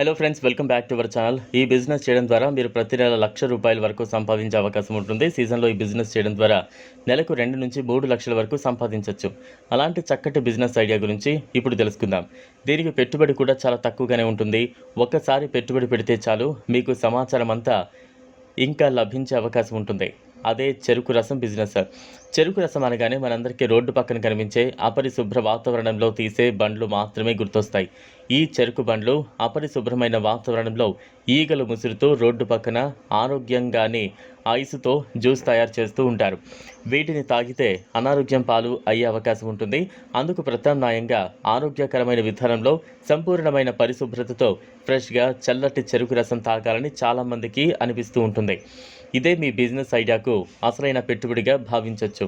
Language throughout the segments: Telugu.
Hello friends welcome back to our channel ఈ బిజినెస్ చేయడం ద్వారా మీరు ప్రతి నెల లక్ష రూపాయల వరకు సంపాదించే అవకాశం ఉంటుంది. సీజన్లో ఈ బిజినెస్ చేయడం ద్వారా నెలకు రెండు నుంచి మూడు లక్షల వరకు సంపాదించవచ్చు అలాంటి చక్కటి బిజినెస్ ఐడియా గురించి ఇప్పుడు తెలుసుకుందాం. దీనికి పెట్టుబడి కూడా చాలా తక్కువగానే ఉంటుంది. ఒక్కసారి పెట్టుబడి పెడితే చాలు మీకు సమాచారం అంతా ఇంకా లభించే అవకాశం ఉంటుంది. అదే చెరుకు రసం బిజినెస్ చెరుకు రసం అనగానే మనందరికీ రోడ్డు పక్కన కనిపించే అపరిశుభ్ర వాతావరణంలో తీసే బండ్లు మాత్రమే గుర్తొస్తాయి. ఈ చెరుకు బండ్లు అపరిశుభ్రమైన వాతావరణంలో ఈగలు ముసురుతూ రోడ్డు పక్కన ఆరోగ్యంగానే ఐసుతో జ్యూస్ తయారు చేస్తూ ఉంటారు. వీటిని తాగితే అనారోగ్యం పాలు అయ్యే అవకాశం ఉంటుంది. అందుకు ప్రత్యామ్నాయంగా ఆరోగ్యకరమైన విధానంలో సంపూర్ణమైన పరిశుభ్రతతో ఫ్రెష్గా చల్లటి చెరుకు రసం తాగాలని చాలామందికి అనిపిస్తూ ఉంటుంది. ఇదే మీ బిజినెస్ ఐడియాకు అసలైన పెట్టుబడిగా భావించవచ్చు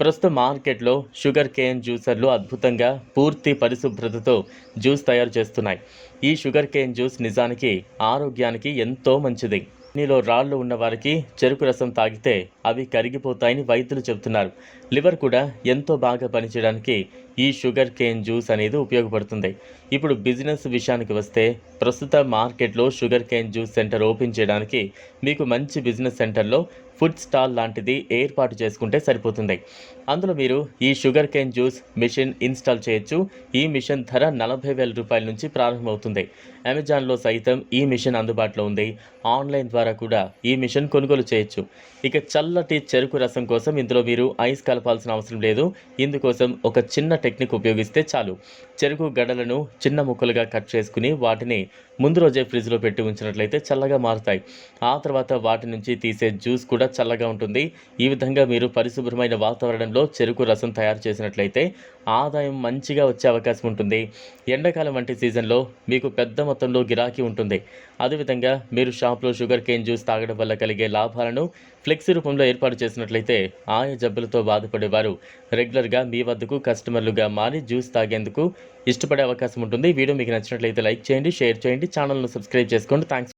ప్రస్తుతం మార్కెట్లో షుగర్ కేన్ జ్యూసర్లు అద్భుతంగా పూర్తి పరిశుభ్రతతో జ్యూస్ తయారు చేస్తున్నాయి. ఈ షుగర్ కేన్ జ్యూస్ నిజానికి ఆరోగ్యానికి ఎంతో మంచిది. నీలో రాళ్ళు ఉన్న వారికి చెరుకు రసం తాగితే అవి కరిగిపోతాయని వైద్యులు చెబుతున్నారు. లివర్ కూడా ఎంతో బాగా పనిచేయడానికి ఈ షుగర్ కేన్ జ్యూస్ అనేది ఉపయోగపడుతుంది. ఇప్పుడు బిజినెస్ విషయానికి వస్తే ప్రస్తుత మార్కెట్లో sugar cane juice centre open చేయడానికి మీకు మంచి బిజినెస్ సెంటర్లో ఫుడ్ స్టాల్ లాంటిది ఏర్పాటు చేసుకుంటే సరిపోతుంది. అందులో మీరు ఈ sugar cane juice machine install చేయొచ్చు. ఈ మిషన్ ధర నలభై వేల రూపాయల నుంచి ప్రారంభమవుతుంది. అమెజాన్లో సైతం ఈ మిషన్ అందుబాటులో ఉంది. ఆన్లైన్ ద్వారా కూడా ఈ మిషన్ కొనుగోలు చేయొచ్చు. ఇక చల్లటి చెరుకు రసం కోసం ఇందులో మీరు ఐస్ కలపాల్సిన అవసరం లేదు. ఇందుకోసం ఒక చిన్న టెక్నిక్ ఉపయోగిస్తే చాలు. చెరుకు గడలను చిన్న ముక్కలుగా కట్ చేసుకుని వాటిని ముందు రోజే ఫ్రిడ్జ్లో పెట్టి ఉంచినట్లయితే చల్లగా మారుతాయి. ఆ తర్వాత వాటి నుంచి తీసే జ్యూస్ కూడా చల్లగా ఉంటుంది. ఈ విధంగా మీరు పరిశుభ్రమైన వాతావరణంలో చెరుకు రసం తయారు చేసినట్లయితే ఆదాయం మంచిగా వచ్చే అవకాశం ఉంటుంది. ఎండాకాలం వంటి సీజన్లో మీకు పెద్ద మొత్తంలో గిరాకీ ఉంటుంది. అదేవిధంగా మీరు షాప్లో షుగర్ కేన్ జ్యూస్ తాగడం వల్ల కలిగే లాభాలను ఫ్లెక్సీ రూపంలో ఏర్పాటు చేసినట్లయితే ఆయా జబ్బులతో బాధపడేవారు. రెగ్యులర్గా మీ వద్దకు కస్టమర్లుగా మారి జ్యూస్ తాగేందుకు ఇష్టపడే అవకాశం ఉంటుంది. వీడియో మీకు నచ్చినట్లయితే లైక్ చేయండి షేర్ చేయండి ఛానల్ను సబ్స్క్రైబ్ చేసుకోండి. థ్యాంక్స్